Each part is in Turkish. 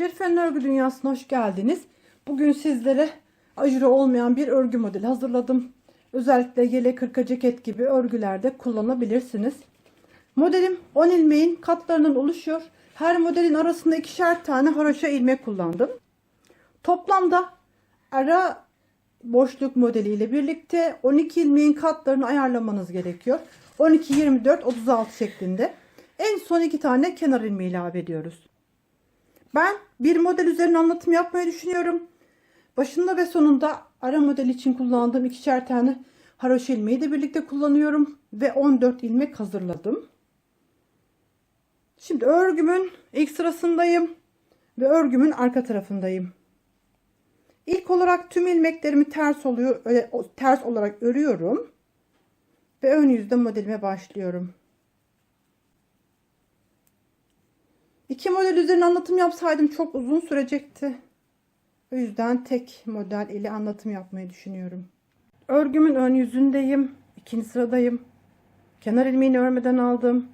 Şerife'nin örgü dünyasına hoş geldiniz. Bugün sizlere ajurı olmayan bir örgü modeli hazırladım. Özellikle yelek, hırka, ceket gibi örgülerde kullanabilirsiniz. Modelim 10 ilmeğin katlarından oluşuyor. Her modelin arasında ikişer tane haroşa ilmek kullandım. Toplamda ara boşluk modeliyle birlikte 12 ilmeğin katlarını ayarlamanız gerekiyor. 12, 24, 36 şeklinde. En son iki tane kenar ilmeği ilave ediyoruz. Ben bir model üzerine anlatım yapmayı düşünüyorum. Başında ve sonunda ara model için kullandığım ikişer tane haroşa ilmeği de birlikte kullanıyorum. Ve 14 ilmek hazırladım. Şimdi örgümün ilk sırasındayım. Ve örgümün arka tarafındayım. İlk olarak tüm ilmeklerimi ters oluyor, öyle, ters olarak örüyorum. Ve ön yüzde modelime başlıyorum. İki model üzerine anlatım yapsaydım çok uzun sürecekti. O yüzden tek model ile anlatım yapmayı düşünüyorum. Örgümün ön yüzündeyim. ikinci sıradayım. Kenar ilmeğini örmeden aldım.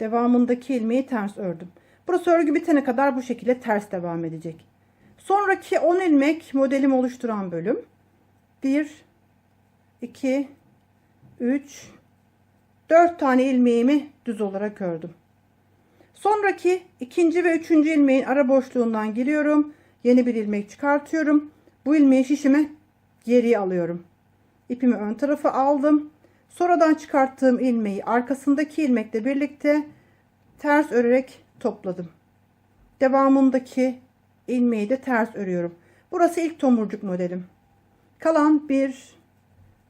Devamındaki ilmeği ters ördüm. Burası örgü bitene kadar bu şekilde ters devam edecek. Sonraki 10 ilmek modelimi oluşturan bölüm. 1 2 3 4 tane ilmeğimi düz olarak ördüm. Sonraki ikinci ve üçüncü ilmeğin ara boşluğundan giriyorum. Yeni bir ilmek çıkartıyorum. Bu ilmeği şişime geriye alıyorum. İpimi ön tarafa aldım. Sonradan çıkarttığım ilmeği arkasındaki ilmekle birlikte ters örerek topladım. Devamındaki ilmeği de ters örüyorum. Burası ilk tomurcuk modelim. Kalan 1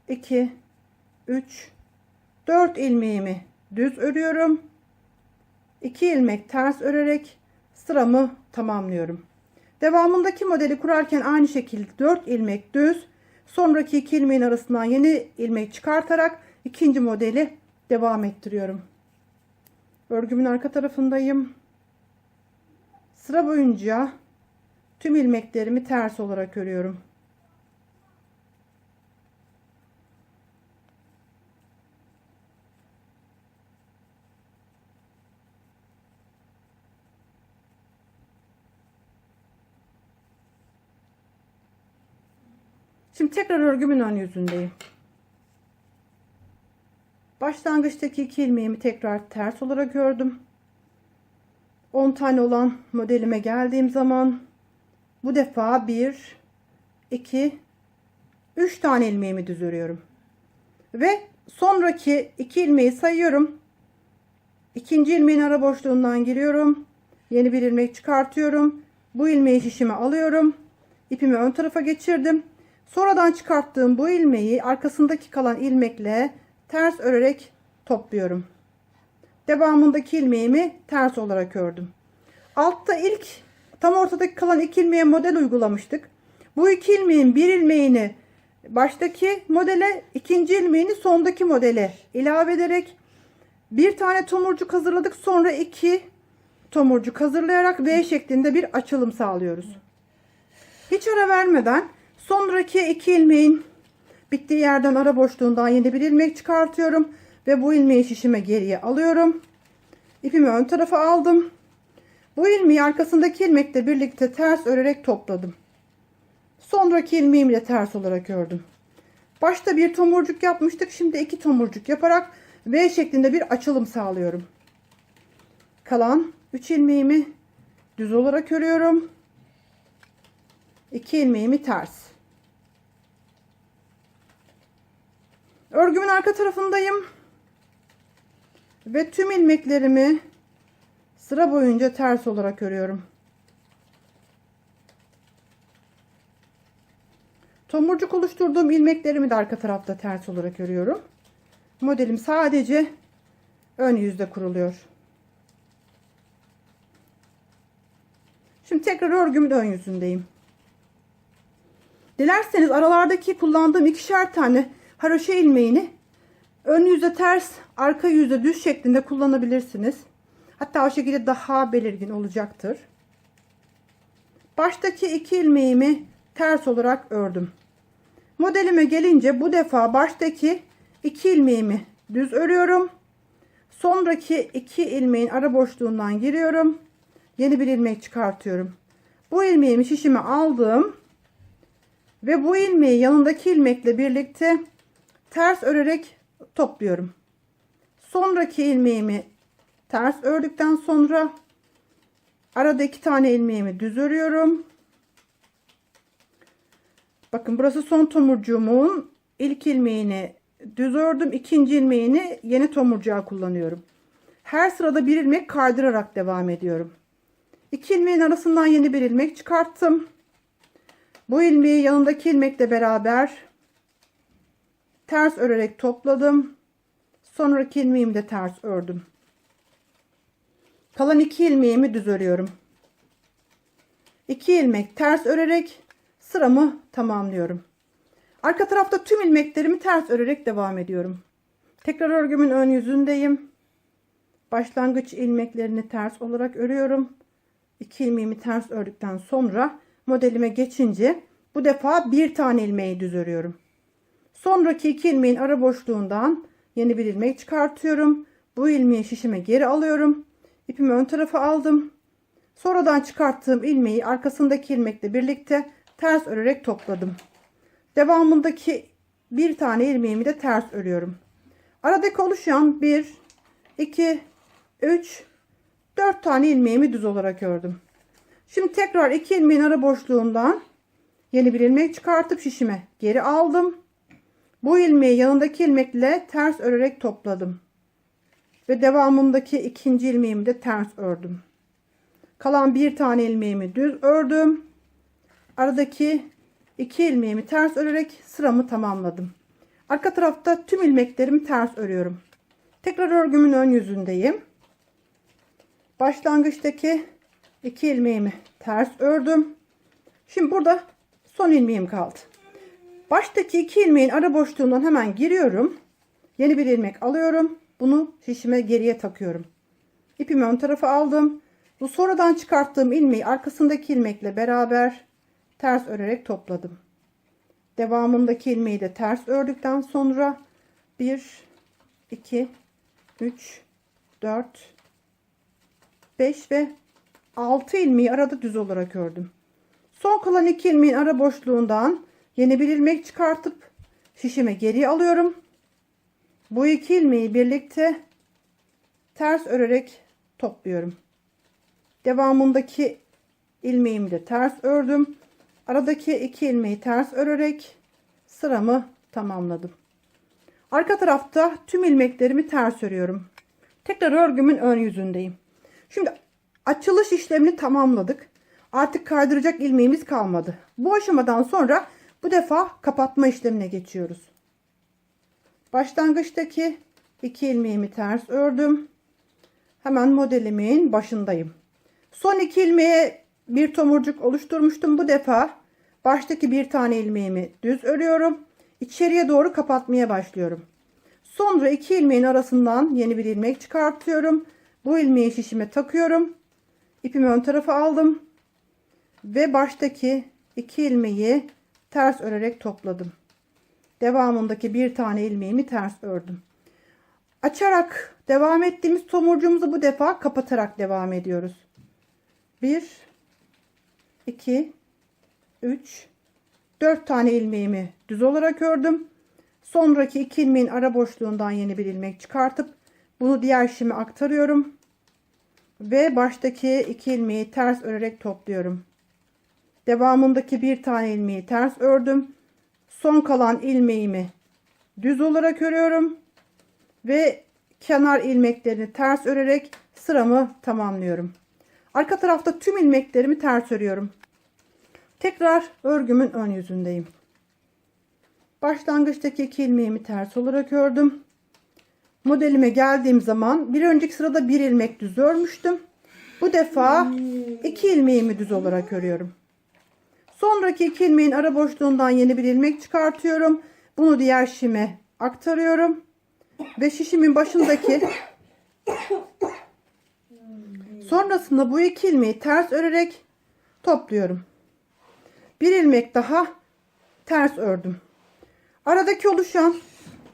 2 3 4 ilmeğimi düz örüyorum. 2 ilmek ters örerek sıramı tamamlıyorum. Devamındaki modeli kurarken aynı şekilde 4 ilmek düz, sonraki 2 ilmeğin arasından yeni ilmek çıkartarak ikinci modeli devam ettiriyorum. Örgümün arka tarafındayım. Sıra boyunca tüm ilmeklerimi ters olarak örüyorum. Tekrar örgümün ön yüzündeyim. Başlangıçtaki iki ilmeğimi tekrar ters olarak ördüm. 10 tane olan modelime geldiğim zaman bu defa 1 2 3 tane ilmeğimi düz örüyorum. Ve sonraki iki ilmeği sayıyorum. İkinci ilmeğin ara boşluğundan giriyorum. Yeni bir ilmek çıkartıyorum. Bu ilmeği şişime alıyorum. İpimi ön tarafa geçirdim. Sonradan çıkarttığım bu ilmeği arkasındaki kalan ilmekle ters örerek topluyorum. Devamındaki ilmeğimi ters olarak ördüm. Altta ilk tam ortadaki kalan iki ilmeğe model uygulamıştık. Bu iki ilmeğin bir ilmeğini baştaki modele, ikinci ilmeğini sondaki modele ilave ederek bir tane tomurcuk hazırladık. Sonra iki tomurcuk hazırlayarak V şeklinde bir açılım sağlıyoruz. Hiç ara vermeden sonraki iki ilmeğin bittiği yerden ara boşluğundan yeni bir ilmek çıkartıyorum ve bu ilmeği şişime geriye alıyorum. İpimi ön tarafa aldım. Bu ilmeği arkasındaki ilmekle birlikte ters örerek topladım. Sonraki ilmeğimi de ters olarak ördüm. Başta bir tomurcuk yapmıştık. Şimdi iki tomurcuk yaparak V şeklinde bir açılım sağlıyorum. Kalan 3 ilmeğimi düz olarak örüyorum. 2 ilmeğimi ters. Örgümün arka tarafındayım. Ve tüm ilmeklerimi sıra boyunca ters olarak örüyorum. Tomurcuk oluşturduğum ilmeklerimi de arka tarafta ters olarak örüyorum. Modelim sadece ön yüzde kuruluyor. Şimdi tekrar örgümün ön yüzündeyim. Dilerseniz aralardaki kullandığım ikişer tane haroşa ilmeğini ön yüzde ters, arka yüzde düz şeklinde kullanabilirsiniz. Hatta o şekilde daha belirgin olacaktır. Baştaki iki ilmeğimi ters olarak ördüm. Modelime gelince bu defa baştaki iki ilmeğimi düz örüyorum. Sonraki iki ilmeğin ara boşluğundan giriyorum. Yeni bir ilmek çıkartıyorum. Bu ilmeğimi şişime aldım. Ve bu ilmeği yanındaki ilmekle birlikte ters örerek topluyorum. Sonraki ilmeğimi ters ördükten sonra arada iki tane ilmeğimi düz örüyorum. Bakın burası son tomurcuğumun ilk ilmeğini düz ördüm. ikinci ilmeğini yeni tomurcuğa kullanıyorum. Her sırada bir ilmek kaydırarak devam ediyorum. İki ilmeğin arasından yeni bir ilmek çıkarttım. Bu ilmeği yanındaki ilmekle beraber ters örerek topladım. Sonraki ilmeğimi de ters ördüm. Kalan iki ilmeğimi düz örüyorum. İki ilmek ters örerek sıramı tamamlıyorum. Arka tarafta tüm ilmeklerimi ters örerek devam ediyorum. Tekrar örgümün ön yüzündeyim. Başlangıç ilmeklerini ters olarak örüyorum. İki ilmeğimi ters ördükten sonra modelime geçince bu defa bir tane ilmeği düz örüyorum. Sonraki iki ilmeğin ara boşluğundan yeni bir ilmek çıkartıyorum. Bu ilmeği şişime geri alıyorum. İpimi ön tarafa aldım. Sonradan çıkarttığım ilmeği arkasındaki ilmekle birlikte ters örerek topladım. Devamındaki bir tane ilmeğimi de ters örüyorum. Aradaki oluşan 1, 2, 3, 4 tane ilmeğimi düz olarak ördüm. Şimdi tekrar iki ilmeğin ara boşluğundan yeni bir ilmek çıkartıp şişime geri aldım. Bu ilmeği yanındaki ilmekle ters örerek topladım. Ve devamındaki ikinci ilmeğimi de ters ördüm. Kalan bir tane ilmeğimi düz ördüm. Aradaki iki ilmeğimi ters örerek sıramı tamamladım. Arka tarafta tüm ilmeklerimi ters örüyorum. Tekrar örgümün ön yüzündeyim. Başlangıçtaki iki ilmeğimi ters ördüm. Şimdi burada son ilmeğim kaldı. Baştaki iki ilmeğin ara boşluğundan hemen giriyorum. Yeni bir ilmek alıyorum. Bunu şişime geriye takıyorum. İpimi ön tarafa aldım. Bu sonradan çıkarttığım ilmeği arkasındaki ilmekle beraber ters örerek topladım. Devamındaki ilmeği de ters ördükten sonra 1 2 3 4 5 ve 6 ilmeği arada düz olarak ördüm. Son kalan iki ilmeğin ara boşluğundan yeni bir ilmek çıkartıp şişime geri alıyorum. Bu iki ilmeği birlikte ters örerek topluyorum. Devamındaki ilmeğimi de ters ördüm. Aradaki iki ilmeği ters örerek sıramı tamamladım. Arka tarafta tüm ilmeklerimi ters örüyorum. Tekrar örgümün ön yüzündeyim. Şimdi açılış işlemini tamamladık. Artık kaydıracak ilmeğimiz kalmadı. Bu aşamadan sonra bu defa kapatma işlemine geçiyoruz. Başlangıçtaki iki ilmeğimi ters ördüm. Hemen modelimin başındayım. Son iki ilmeğe bir tomurcuk oluşturmuştum. Bu defa baştaki bir tane ilmeğimi düz örüyorum. İçeriye doğru kapatmaya başlıyorum. Sonra iki ilmeğin arasından yeni bir ilmek çıkartıyorum. Bu ilmeği şişime takıyorum. İpimi ön tarafa aldım. Ve baştaki iki ilmeği ters örerek topladım. Devamındaki bir tane ilmeğimi ters ördüm. Açarak devam ettiğimiz tomurcuğumuzu bu defa kapatarak devam ediyoruz. 1 2 3 4 tane ilmeğimi düz olarak ördüm. Sonraki iki ilmeğin ara boşluğundan yeni bir ilmek çıkartıp bunu diğer şişime aktarıyorum. Ve baştaki iki ilmeği ters örerek topluyorum. Devamındaki bir tane ilmeği ters ördüm. Son kalan ilmeğimi düz olarak örüyorum. Ve kenar ilmeklerini ters örerek sıramı tamamlıyorum. Arka tarafta tüm ilmeklerimi ters örüyorum. Tekrar örgümün ön yüzündeyim. Başlangıçtaki iki ilmeğimi ters olarak ördüm. Modelime geldiğim zaman bir önceki sırada bir ilmek düz örmüştüm. Bu defa iki ilmeğimi düz olarak örüyorum. Sonraki ilmeğin ara boşluğundan yeni bir ilmek çıkartıyorum. Bunu diğer şişime aktarıyorum. Ve şişimin başındaki sonrasında bu iki ilmeği ters örerek topluyorum. Bir ilmek daha ters ördüm. Aradaki oluşan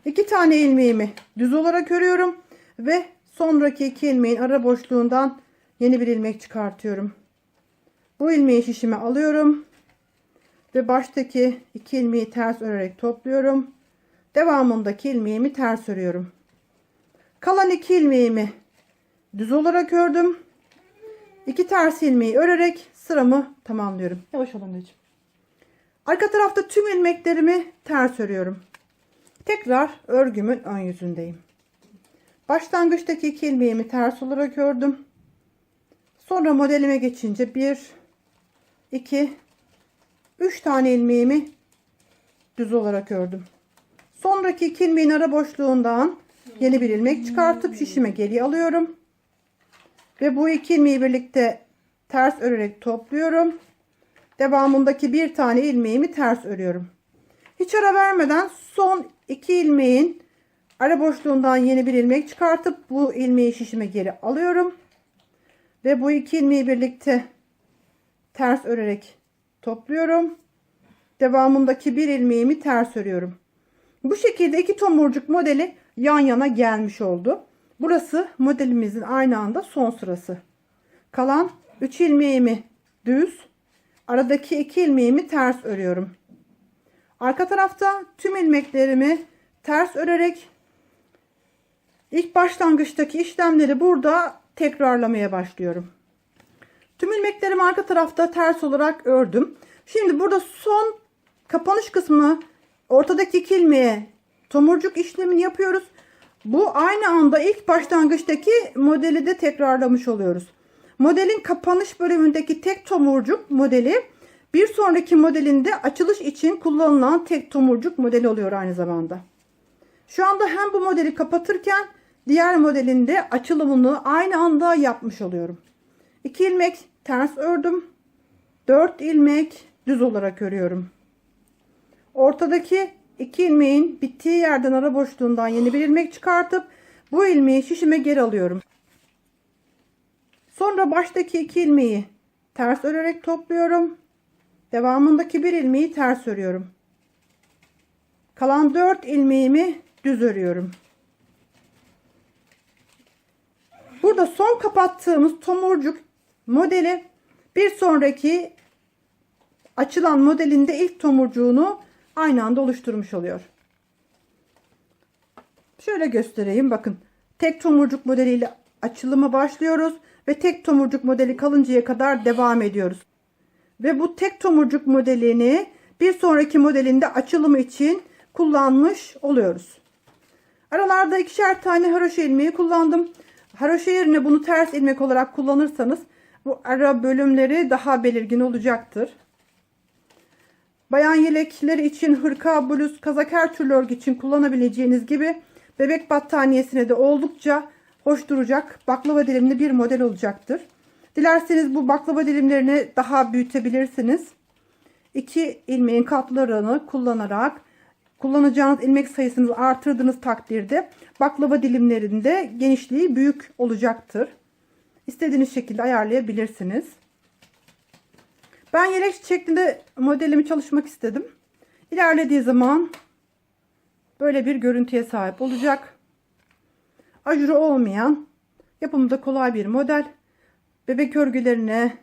iki tane ilmeğimi düz olarak örüyorum ve sonraki iki ilmeğin ara boşluğundan yeni bir ilmek çıkartıyorum. Bu ilmeği şişime alıyorum. Ve baştaki iki ilmeği ters örerek topluyorum. Devamındaki ilmeğimi ters örüyorum. Kalan iki ilmeğimi düz olarak ördüm. İki ters ilmeği örerek sıramı tamamlıyorum. Yavaş ol anneciğim. Arka tarafta tüm ilmeklerimi ters örüyorum. Tekrar örgümün ön yüzündeyim. Başlangıçtaki iki ilmeğimi ters olarak ördüm. Sonra modelime geçince 1 2 3 tane ilmeğimi düz olarak ördüm. Sonraki iki ilmeğin ara boşluğundan yeni bir ilmek çıkartıp şişime geri alıyorum. Ve bu iki ilmeği birlikte ters örerek topluyorum. Devamındaki bir tane ilmeğimi ters örüyorum. Hiç ara vermeden son iki ilmeğin ara boşluğundan yeni bir ilmek çıkartıp bu ilmeği şişime geri alıyorum. Ve bu iki ilmeği birlikte ters örerek topluyorum. Devamındaki bir ilmeğimi ters örüyorum. Bu şekilde iki tomurcuk modeli yan yana gelmiş oldu. Burası modelimizin aynı anda son sırası. Kalan 3 ilmeğimi düz, aradaki 2 ilmeğimi ters örüyorum. Arka tarafta tüm ilmeklerimi ters örerek ilk başlangıçtaki işlemleri burada tekrarlamaya başlıyorum. Tüm ilmeklerimi arka tarafta ters olarak ördüm. Şimdi burada son kapanış kısmına ortadaki iki ilmeğe tomurcuk işlemini yapıyoruz. Bu aynı anda ilk başlangıçtaki modeli de tekrarlamış oluyoruz. Modelin kapanış bölümündeki tek tomurcuk modeli bir sonraki modelinde açılış için kullanılan tek tomurcuk modeli oluyor aynı zamanda. Şu anda hem bu modeli kapatırken diğer modelinde açılımını aynı anda yapmış oluyorum. 2 ilmek ters ördüm. 4 ilmek düz olarak örüyorum. Ortadaki iki ilmeğin bittiği yerden ara boşluğundan yeni bir ilmek çıkartıp bu ilmeği şişime geri alıyorum. Sonra baştaki iki ilmeği ters örerek topluyorum. Devamındaki bir ilmeği ters örüyorum. Kalan 4 ilmeğimi düz örüyorum. Burada son kapattığımız tomurcuk modeli bir sonraki açılan modelinde ilk tomurcuğunu aynı anda oluşturmuş oluyor. Şöyle göstereyim bakın. Tek tomurcuk modeliyle açılıma başlıyoruz ve tek tomurcuk modeli kalıncaya kadar devam ediyoruz. Ve bu tek tomurcuk modelini bir sonraki modelinde açılımı için kullanmış oluyoruz. Aralarda ikişer tane haroşa ilmeği kullandım. Haroşa yerine bunu ters ilmek olarak kullanırsanız bu ara bölümleri daha belirgin olacaktır. Bayan yelekleri için hırka, bluz, kazak her türlü örgü için kullanabileceğiniz gibi bebek battaniyesine de oldukça hoş duracak baklava dilimli bir model olacaktır. Dilerseniz bu baklava dilimlerini daha büyütebilirsiniz. İki ilmeğin katlarını kullanarak kullanacağınız ilmek sayısını artırdığınız takdirde baklava dilimlerinde genişliği büyük olacaktır. İstediğiniz şekilde ayarlayabilirsiniz. Ben yelek şeklinde modelimi çalışmak istedim. İlerlediği zaman böyle bir görüntüye sahip olacak. Ajuru olmayan, yapımı kolay bir model. Bebek örgülerine,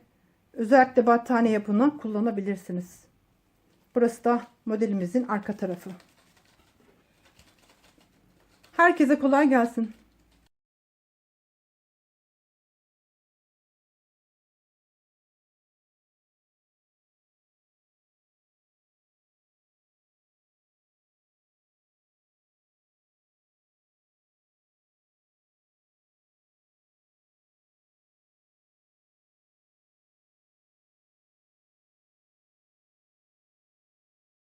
özellikle battaniye yapımına kullanabilirsiniz. Burası da modelimizin arka tarafı. Herkese kolay gelsin.